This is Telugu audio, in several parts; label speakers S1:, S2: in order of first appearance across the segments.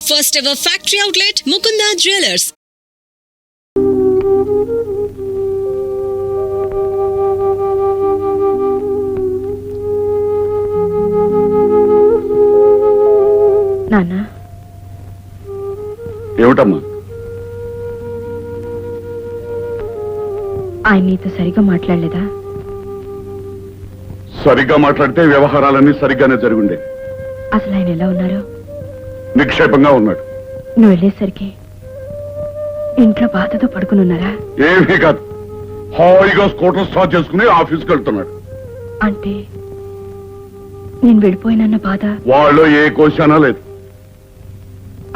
S1: First ever factory outlet, Mukunda Jewelers.
S2: నాన్న.
S3: ఏమిటమ్మా?
S2: ఆయన నీతో సరిగా మాట్లాడలేదా?
S3: సరిగ్గా మాట్లాడితే వ్యవహారాలన్నీ సరిగ్గానే జరుగుండే.
S2: అసలు ఆయన ఎలా ఉన్నారు?
S3: నిక్షేపంగా ఉన్నాడు.
S2: నువ్వు వెళ్ళేసరికి ఇంట్లో బాధతో పడుకుని ఉన్నారా
S3: ఏమీ కాదు. హాయిగా స్కూటర్ స్టార్ట్ చేసుకుని ఆఫీస్కి వెళ్తున్నాడు.
S2: అంటే నేను వెళ్ళిపోయినన్న బాధ?
S3: వాళ్ళు ఏ కోశానా లేదు.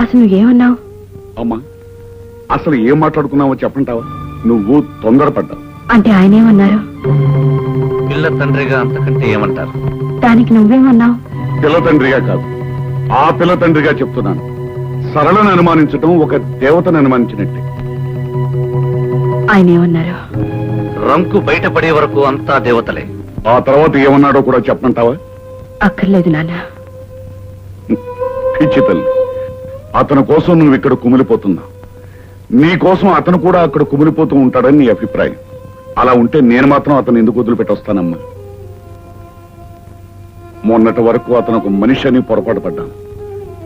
S2: అసలు నువ్వేమన్నావు?
S3: అమ్మా అసలు ఏం మాట్లాడుకున్నావో చెప్పంటావా? నువ్వు తొందరపడ్డావు.
S2: అంటే ఆయనేమన్నారు?
S4: పిల్ల తండ్రిగా అంతకంటే ఏమంటారు?
S2: దానికి నువ్వేమన్నావు?
S3: పిల్ల తండ్రిగా కాదు. ఆ పిల్ల తండ్రిగా చెప్తున్నాను. సరళను అనుమానించడం ఒక దేవతను అనుమానించినట్టే.
S2: ఆయన ఏమన్నారు?
S4: రంకు బయటపడే వరకు అంతా దేవతలే.
S3: ఆ తర్వాత ఏమన్నాడో కూడా చెప్పంటావా
S2: అక్కర్లేదు నాన్న.
S3: పిచ్చి తల్లి అతని కోసం నువ్వు ఇక్కడ కుమిలిపోతున్నావు. నీ కోసం అతను కూడా అక్కడ కుమిలిపోతూ ఉంటాడని నీ అభిప్రాయం. అలా ఉంటే నేను మాత్రం అతను ఎందుకు వదిలిపెట్టొస్తానమ్మా మొన్నటి వరకు అతను ఒక మనిషి అని పొరపాటు పడ్డాను.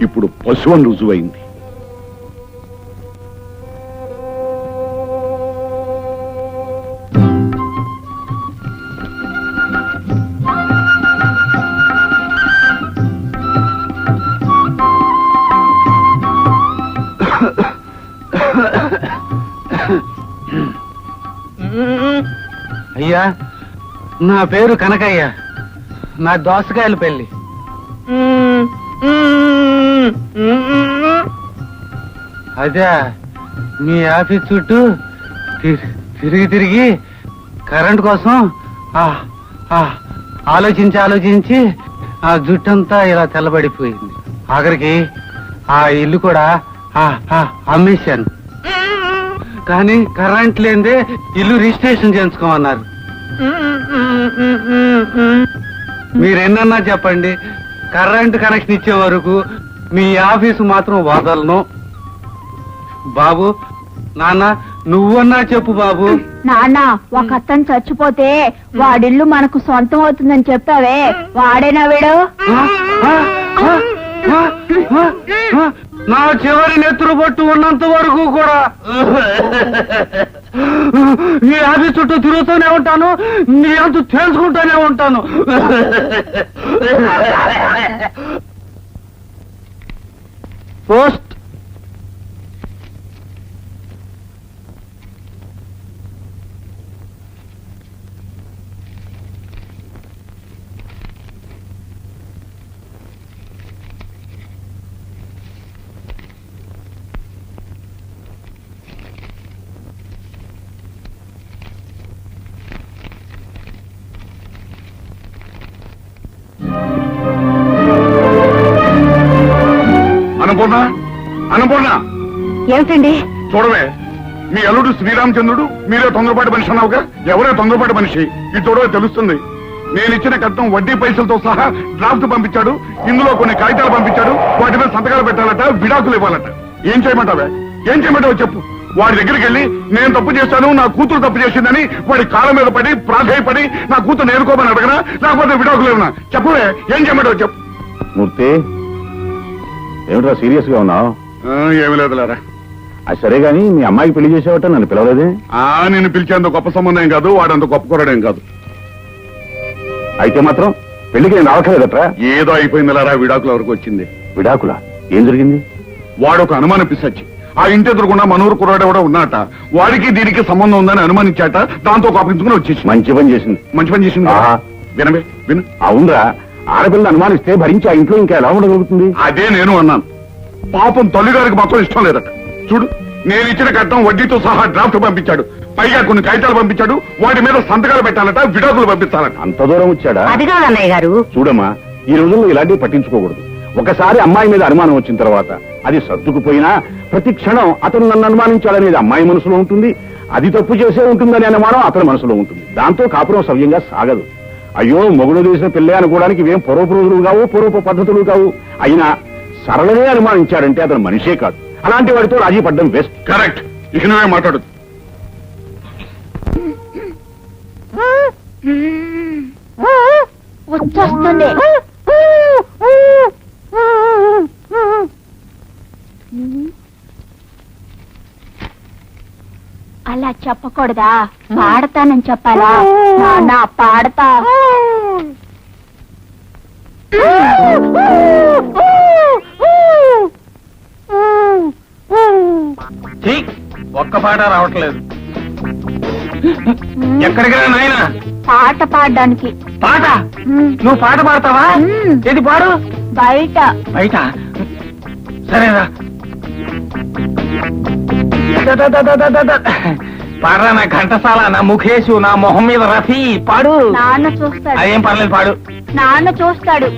S3: ఇప్పుడు పశువు రుజువైంది.
S5: అయ్యా నా పేరు కనకయ్య. నా దోసకాయల పెళ్ళి అదే మీ ఆఫీస్ చుట్టూ తిరిగి తిరిగి కరెంట్ కోసం ఆలోచించి ఆలోచించి ఆ జుట్టంతా ఇలా తెల్లబడిపోయింది. ఆఖరికి ఆ ఇల్లు కూడా అమ్మేశాను. కానీ కరెంట్ లేదే ఇల్లు రిజిస్ట్రేషన్ చేయించుకోమన్నారు. మీరెన్నన్నా చెప్పండి కరెంట్ కనెక్షన్ ఇచ్చే వరకు మీ ఆఫీసు మాత్రం వదలను. బాబు నాన్న నువ్వన్నా చెప్పు బాబు.
S6: నాన్న ఒక అతను చచ్చిపోతే వాడిల్లు మనకు సొంతం అవుతుందని చెప్పావే వాడేనా వీడు?
S5: నా చివరి నెత్తురు పట్టు ఉన్నంత వరకు కూడా. నీ ఆఫీస్ చుట్టూ తిరుగుతూనే ఉంటాను నీ అంత తెలుసుకుంటూనే ఉంటాను. போஸ்ட்
S3: అనపూర్ణ అనపూర్ణ
S2: ఏమిటండి?
S3: చూడవే మీ అల్లుడు శ్రీరామచంద్రుడు మీరే తొందరపాటు మనిషి అన్నావుగా? ఎవరే తొందరపాటు మనిషి? ఇది చూడవే తెలుస్తుంది. నేను ఇచ్చిన కట్నం వడ్డీ పైసలతో సహా డ్రాఫ్ట్ పంపించాడు ఇందులో కొన్ని కాగితాలు పంపించాడు వాటి మీద సంతకాలు పెట్టాలట విడాకులు ఇవ్వాలట. ఏం చేయమంటావే? ఏం చేయమంటావో చెప్పు. వాడి దగ్గరికి వెళ్ళి నేను తప్పు చేశాను నా కూతురు తప్పు చేసిందని వాడి కాళ్ళ మీద పడి ప్రాధాయపడి నా కూతురు నేర్కోమని అడగనా? లేకపోతే విడాకులు ఇవ్వనా? చెప్పవే ఏం చేయమంటావో చెప్పు.
S7: మూర్తి ఏమిట్రా సీరియస్గా ఉన్నావు?
S3: ఏమీ లేదులేరా.
S7: అది సరే గాని మీ అమ్మాయికి పెళ్ళి చేసేవట నన్ను పిలవలేదే?
S3: ఆ నేను పిలిచేంత గొప్ప సంబంధం కాదు వాడంత గొప్ప కురడేం కాదు.
S7: అయితే మాత్రం పెళ్ళికి నేను రావట్లేదట్రా
S3: ఏదో అయిపోయిందిలారా విడాకుల వరకు వచ్చింది?
S7: విడాకుల? ఏం జరిగింది?
S3: వాడు ఒక అనుమాన పిసచ్చి ఆ ఇంటి ఎదురుకుండా మనూరు కుర్రాడు కూడా ఉన్నట. వాడికి దీనికి సంబంధం ఉందని అనుమానించాట దాంతో కోపించుకుని వచ్చేసి
S7: మంచి పని చేసింది.
S3: మంచి పని చేసింది. వినవే విను.
S7: అవునరా. ఆడపిల్లని అనుమానిస్తే భరించి ఆ ఇంట్లో ఇంకా ఎలా ఉండగలుగుతుంది?
S3: అదే నేను అన్నాను. పాపం తల్లిగారికి మాత్రం ఇష్టం లేదట. చూడు నేను ఇచ్చిన కట్నం వడ్డీతో సహా డ్రాఫ్ట్ పంపించాడు. పైగా కొన్ని కాగితాలు పంపించాడు. వాటి మీద సంతకాలు పెట్టాలట విడాకులు పంపించాలట
S7: అంత దూరం వచ్చాడా?
S6: అది కాదు అన్నయ్య గారు.
S7: చూడమ్మా ఈ రోజుల్లో ఇలాంటివి పట్టించుకోకూడదు. ఒకసారి అమ్మాయి మీద అనుమానం వచ్చిన తర్వాత అది సర్దుకుపోయినా ప్రతి క్షణం అతను నన్ను అనుమానించాడనేది అమ్మాయి మనసులో ఉంటుంది. అది తప్పు చేసే ఉంటుందని అనుమానం అతని మనసులో ఉంటుంది. దాంతో కాపురం సవ్యంగా సాగదు. అయ్యో మొగుడు చేసిన పెళ్ళే అనుకోవడానికి ఇవేం పూర్వపు రోజులు కావు పూర్వపు పద్ధతులు కావు. అయినా సరళనే అనుమానించాడంటే అతను మనిషే కాదు. అలాంటి వాడితో రాజీ పడ్డం బెస్ట్
S3: కరెక్ట్. ఇక నువ్వే మాట్లాడు.
S6: వచ్చేస్తుంది. అలా చెప్పకూడదా? పాడతానని చెప్పాలా? నాన్న పాడతా.
S8: ఒక్క పాట రావట్లేదు. ఎక్కడికి రా నాయనా?
S6: పాట పాడడానికి.
S8: పాట? నువ్వు పాట పాడతావా?
S6: మ్మ్.
S8: ఏది పాడు?
S6: బయట.
S8: బయట? సరేరా. ద- ద- ద- ద- ద- ద- ద. పాడరా నా ఘంటసాల నా ముఖేషు నా మొహం మీద రఫీ. పాడు.
S6: నాన్న చూస్తాడు.
S8: అదేం పర్లేదు పాడు.
S6: నాన్న చూస్తాడు.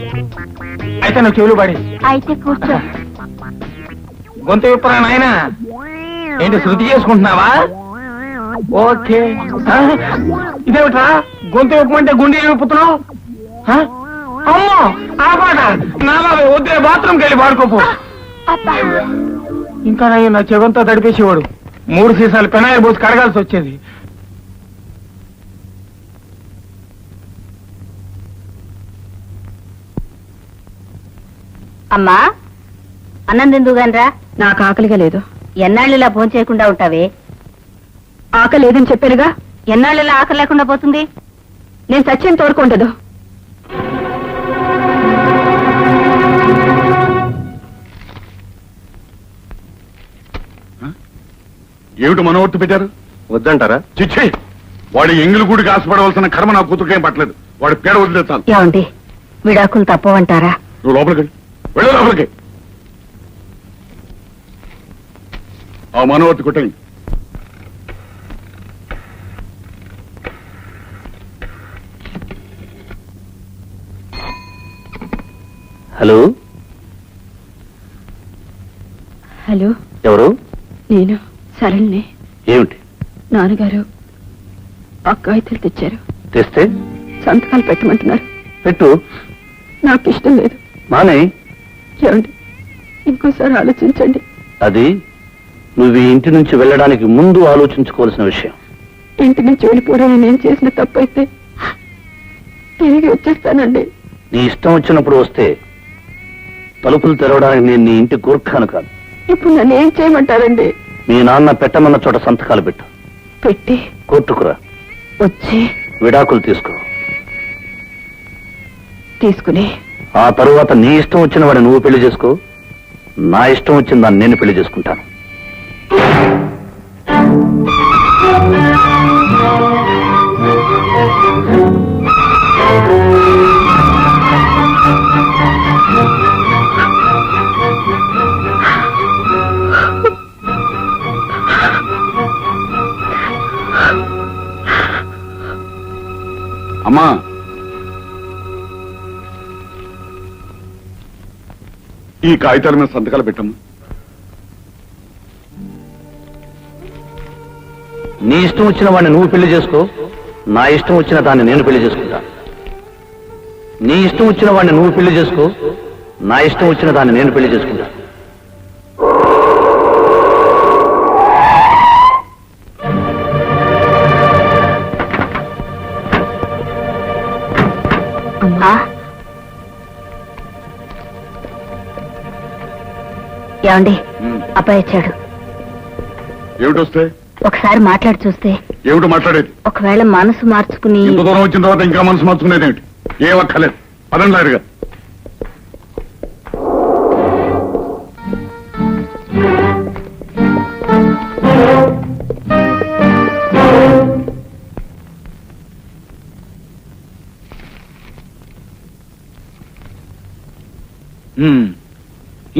S8: అయితే నువ్వు చెవులు పాడి.
S6: అయితే కూర్చో.
S8: గొంతు విప్పరా నాయన? ఏంటి శృతి చేసుకుంటున్నావా? ఓకే? ఇదేమిట్రా? గొంతు విప్పమంటే గుండె విప్పుతున్నావు? అమ్మో ఆ పాట. నా బాబు వద్దే బాత్రూమ్కి వెళ్ళి పాడుకోపో.
S6: అబ్బా.
S8: ఇంకా నయ్య నా చెవంతా తడిపేసేవాడు. మూడు సీసాలు పెనాయిల్ పోసి కడగాల్సి వచ్చేది.
S6: అమ్మా అన్నం తిందుగానరా?
S2: నాకు ఆకలిగా లేదు.
S6: ఎన్నాళ్ళు ఇలా భోజనం చేయకుండా ఉంటావే?
S2: ఆకలి లేదని చెప్పానుగా?
S6: ఎన్నాళ్ళు ఇలా ఆకలి లేకుండా పోతుంది?
S2: నేను సత్యం తోడుకుంటదు
S3: ఏమిటి మనోవర్తి పెట్టారు?
S7: వద్దంటారా?
S3: చిచ్చి! వాడి ఎంగిలి గుడికి ఆశపడవలసిన కర్మ నా కూతురుకేం పట్టలేదు. వాడి పేడ వదిలే చాలు.
S6: ఏమండి? విడాకులు తప్పవంటారా?
S3: నువ్వు లోపలికి వెళ్ళు. వెళ్ళు లోపలికి. ఆ మనోవర్తి కొట్టండి
S4: హలో?
S2: హలో?
S4: ఎవరు?
S2: నేను. సరళని
S4: ఏమిటి?
S2: నాన్నగారు అక్కాయితలు తెచ్చారు.
S4: తెస్తే?
S2: సంతకాలు పెట్టమంటున్నారు.
S4: పెట్టు.
S2: నాకు ఇష్టం లేదు.
S4: మానే?
S2: ఏమండి? ఇంకోసారి ఆలోచించండి.
S4: అది నువ్వు ఇంటి నుంచి వెళ్ళడానికి ముందు ఆలోచించుకోవాల్సిన విషయం.
S2: ఇంటి నుంచి వెళ్ళిపోవడం నేను చేసిన తప్పైతే తిరిగి వచ్చేస్తానండి.
S4: నీ ఇష్టం వచ్చినప్పుడు వస్తే తలుపులు తెరవడానికి నేను నీ ఇంటి గూర్ఖాను కాదు.
S2: ఇప్పుడు నన్ను ఏం చేయమంటారండి?
S4: మీ నాన్న పెట్టమన్న చోట సంతకాలు పెట్టు.
S2: పెట్టి
S4: కోర్టుకురా
S2: వచ్చి
S4: విడాకులు తీసుకో.
S2: తీసుకుని
S4: ఆ తరువాత నీ ఇష్టం వచ్చిన వాడిని నువ్వు పెళ్ళి చేసుకో. నా ఇష్టం వచ్చిన దాన్ని నేను పెళ్ళి చేసుకుంటాను.
S3: అమ్మా. ఈ కాగితాల మీద సంతకాలు పెట్టమ్మా.
S4: నీ ఇష్టం వచ్చిన వాడిని నువ్వు పెళ్ళి చేసుకో నా ఇష్టం వచ్చిన దాన్ని నేను పెళ్ళి చేసుకుంటా. నీ ఇష్టం వచ్చిన వాడిని నువ్వు పెళ్ళి చేసుకో నా ఇష్టం వచ్చిన దాన్ని నేను పెళ్ళి చేసుకుంటా.
S6: ఏమండి? అబ్బాయి వచ్చాడు.
S3: ఏమిటి వస్తే?
S6: ఒకసారి మాట్లాడి చూస్తే
S3: ఏమిటి మాట్లాడేది?
S6: ఒకవేళ మనసు మార్చుకుని
S3: ఇంత దూరం వచ్చిన తర్వాత ఇంకా మనసు మార్చుకునేది ఏమిటి? ఏ ఒక్కలేదు. పదండి లారుగా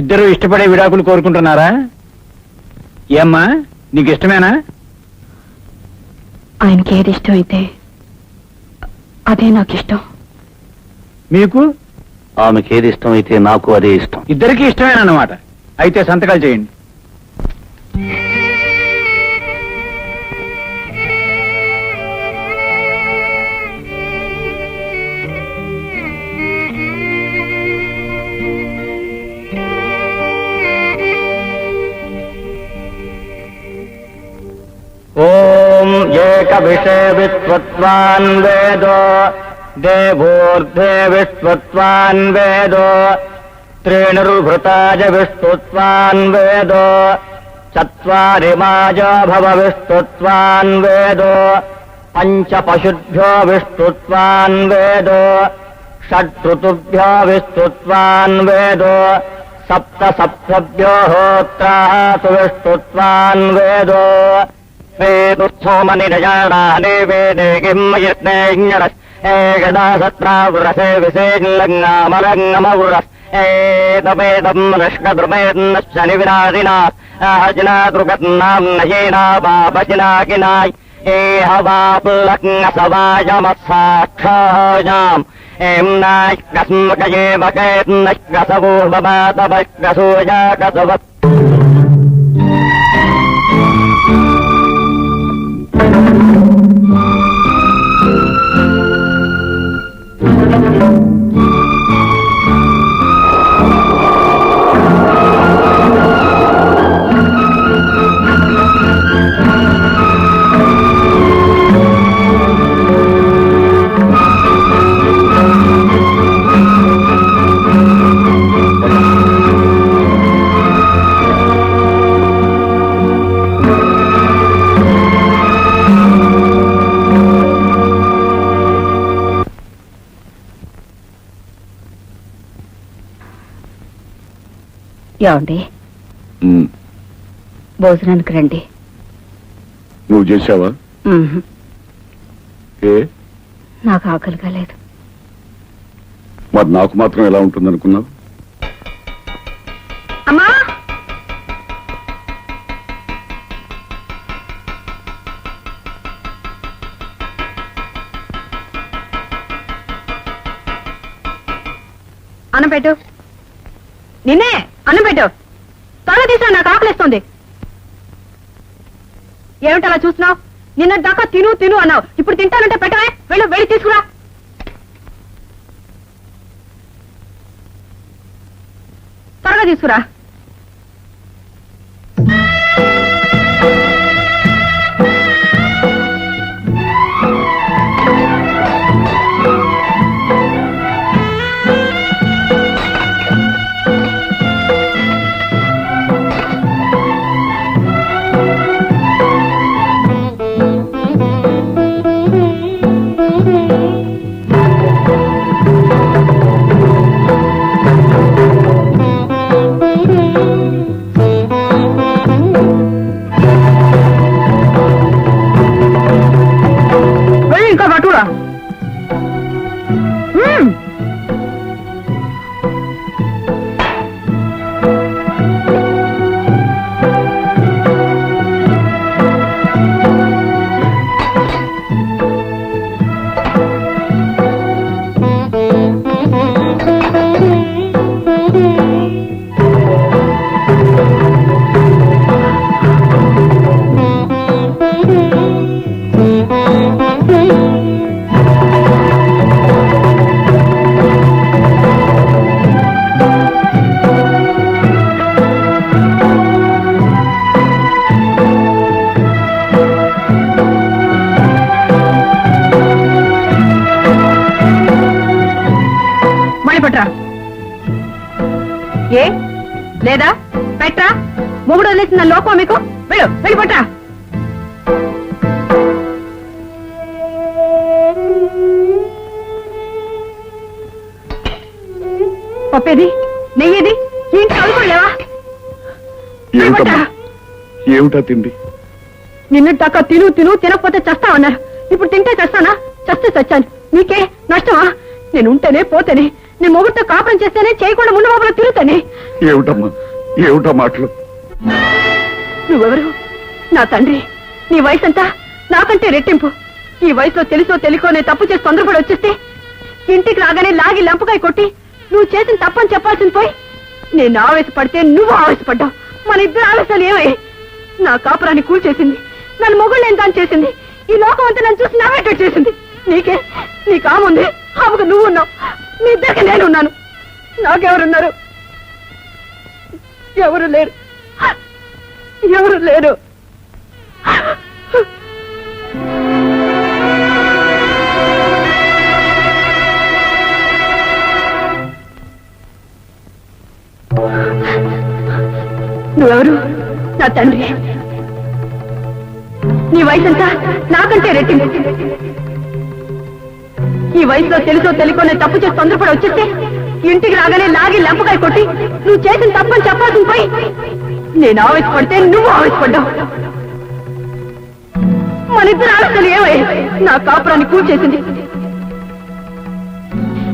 S8: ఇద్దరు ఇష్టపడే విడాకులు కోరుకుంటున్నారా? ఏమ్మా నీకు ఇష్టమేనా
S2: ఆయనకి ఏది ఇష్టం అయితే అదే నాకు ఇష్టం
S8: మీకు?
S4: ఆమెకి ఏది ఇష్టం అయితే నాకు అదే ఇష్టం.
S8: ఇద్దరికి ఇష్టమేనన్నమాట. అయితే సంతకాలు చేయండి.
S9: ఏక విషయ విశ్వత్వాన్ వేదో దేవోర్ధే విశ్వత్వాన్ వేదో త్రీణుర్భృతాజ విష్ణుత్వాన్ వేదో చత్వారి భవ విష్ణుత్వాన్ వేదో పంచ పశుభ్యో విష్ణుత్వాన్ వేదో షట్ఋతుభ్యో విష్ణుత్వాన్ వేదో సప్త సప్తభ్యో హోత్రాసు విష్ణుత్వాన్ వేదో േനുസോമനിരജാണാനേവേനേകിമ്മയജ്ഞേഞ്ഞരസ് ഏകദാസത്രാവൃരസേ വിസേല്ലങ്ങാമലങ്ങമവൃരസ് ഏതവേദം കൃഷ്ണദ്രുമേന്ന ശനിവിനാദിനാ അഹജനാദൃഗന്നാംന ഹീനാ പാപജിനാകിനായി ഏഹവാപ്ലങ്ങസവായമസാക്ഷായാം ഏംനായ്ക്കസ്മകയേവകേന്നൈക്കസപൂർവമാതപൈക്കസൂയാകസവത്
S2: ఏమండి? భోజనానికి రండి.
S3: నువ్వు చేసావా ఏ?
S2: నాకు ఆకలిగా లేదు.
S3: మరి నాకు మాత్రం ఎలా ఉంటుంది
S2: ఏమిటి అలా చూసినావు నిన్న దాకా తిను తిను అన్నావు. ఇప్పుడు తింటానంటే పెట్టవే. వెళ్ళు వెళ్ళి తీసుకురా. త్వరగా తీసుకురా. ఏ? లేదా? పెట్టరా? మొగుడు వదిలేసిన లోపం మీకు? వెళ్ళు వెళ్ళి పట్రా. పప్పేది? నెయ్యేది? ఏంటి చదువుకోలేవా
S3: ఏమిటా తిండి?
S2: నిన్ను దాకా తిను తిను తినకపోతే చస్తావన్నారు ఇప్పుడు తింటే చస్తానా? చస్తే చచ్చాను. నీకే నష్టమా? నేను ఉంటేనే పోతేనే నేను మొగుడితో కాపురం చేస్తేనే చేయకుండా ముందు బాబులో తిరుగుతానే.
S3: ఏమిటమ్మా? ఏమిటా మాటలు?
S2: నువ్వెవరు? నా తండ్రి. నీ వయసు అంతా నాకంటే రెట్టింపు. ఈ వయసులో తెలుసో తెలికో నేను తప్పు చేసి తొందరపడి వచ్చేస్తే ఇంటికి రాగానే లాగి లంపకాయ కొట్టి నువ్వు చేసిన తప్పని చెప్పాల్సింది పోయి నేను ఆవేశపడితే నువ్వు ఆవేశపడ్డావు. మన ఇద్దరు ఆవేశాలు ఏమయ్యాయి నా కాపురాన్ని కూల్చేసింది నన్ను మొగుళ్ళు దాని చేసింది ఈ లోకం అంతా నన్ను చూసి నవ్వేటట్టు చేసింది. నీకే నీ కాముంది ఆమెకు నువ్వు ఉన్నావు. నీ నేను ఉన్నాను. నాకెవరున్నారు? ఎవరు లేరు? ఎవరు లేరు? నువ్వెవరు? నా తండ్రి. నీ వయసు ఎంత నాకంటే రెట్టింది ఈ వయసులో తెలుసో తెలియకోనే తప్పు చేసి తొందరపడి వచ్చేస్తే ఇంటికి రాగానే లాగి లెంపకాయ కొట్టి నువ్వు చేసిన తప్పని చెప్పాల్సింది పోయి నేను ఆవేశపడితే నువ్వు ఆవేశపడ్డావు. మన ఇద్దరు ఆలోచనలు ఏమై నా కాపురాన్ని కూల్చేసింది.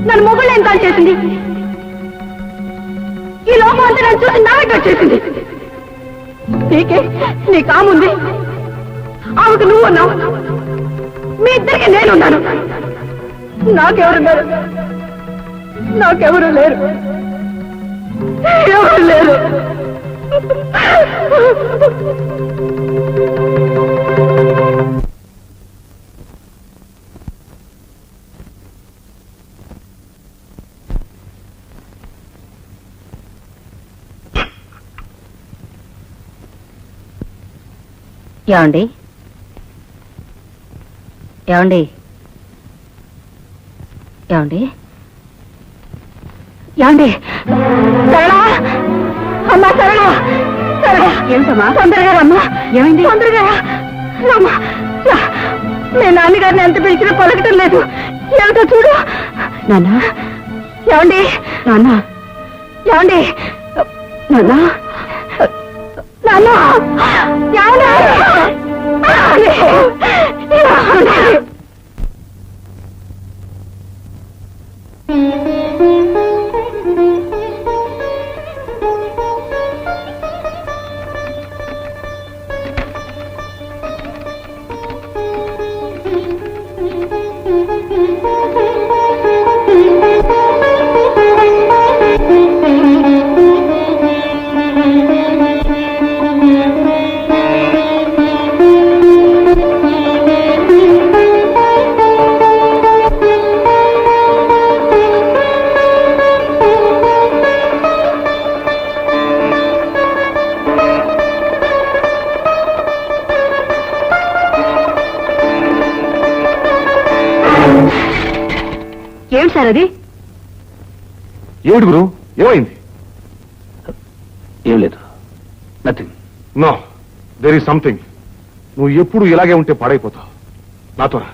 S2: నన్ను మొగుళ్ళు ఎంత చేసింది? ఈ లోపం అంతా నన్ను చూసి నావెట్ వచ్చేసింది. నీకే నీ కాముంది. ఆమెకు నువ్వు ఉన్నావు. మీ ఇద్దరికి నేనున్నాను. నాకెవరు లేరు? నాకెవరు లేరు? ఎవరు లేరు?
S10: ఏమండి? ఏమండి? ఏమండి?
S2: యాండి సరళా? అమ్మా సరళా! సరళా! ఏమిటమ్మా? తొందరగా రమ్మా. ఏమైంది? తొందరగా రా. రమ్మా. రా. మీ నాన్నగారిని ఎంత పిలిచినా పలకటం లేదు. ఏమిటో చూడు. నాన్న? ఏమండి? నాన్న? ఏమండి? నాన్న? సార్ అది
S7: ఏమిటి గురు? ఏమైంది?
S4: ఏం లేదు. Nothing
S7: no there is something నువ్వు ఎప్పుడు ఇలాగే ఉంటే పాడైపోతావు. నాతో రా